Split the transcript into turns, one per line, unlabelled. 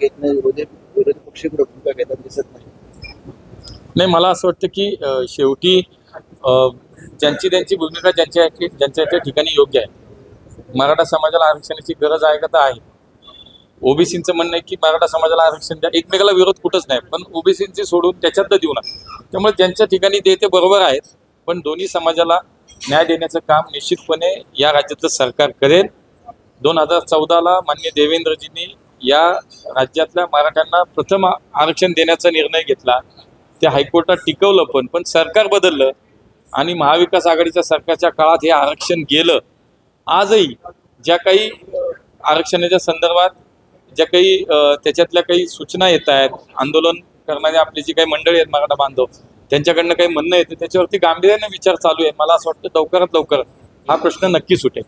घेत नाही विरोधी विरोधी पक्ष भूमिका घेताना दिसत नाही.
नाही मला असं वाटतं की शेवटी ज्यांची त्यांची भूमिका ज्यांच्या ज्यांच्या त्या ठिकाणी योग्य आहे. मराठा समाजाला आरक्षणाची गरज आहे का? तर आहे. ओबीसीचं म्हणणं आहे की मराठा समाजाला आरक्षण द्या. एकमेकाला विरोध कुठंच नाही. पण ओबीसींची सोडून त्याच्यात देऊ नका. त्यामुळे ज्यांच्या ठिकाणी ते ते बरोबर आहेत पण दोन्ही समाजाला न्याय देण्याचं काम निश्चितपणे या राज्यातलं सरकार करेल. दोन हजार चौदाला मान्य देवेंद्रजींनी या राज्यातल्या मराठ्यांना प्रथम आरक्षण देण्याचा निर्णय घेतला. ते हायकोर्टात टिकवलं पण पण सरकार बदललं आणि महाविकास आघाडीच्या सरकारच्या काळात हे आरक्षण गेलं. आजही ज्या काही आरक्षणाच्या संदर्भात ज्या काही त्याच्यातल्या काही सूचना येत आहेत आंदोलन करणारे आपली जी काही मंडळी आहेत मराठा बांधव त्यांच्याकडनं काही म्हणणं येतं त्याच्यावरती गांभीर्याने विचार चालू आहे. मला असं वाटतं लवकरात लवकर हा प्रश्न नक्की सुटेल.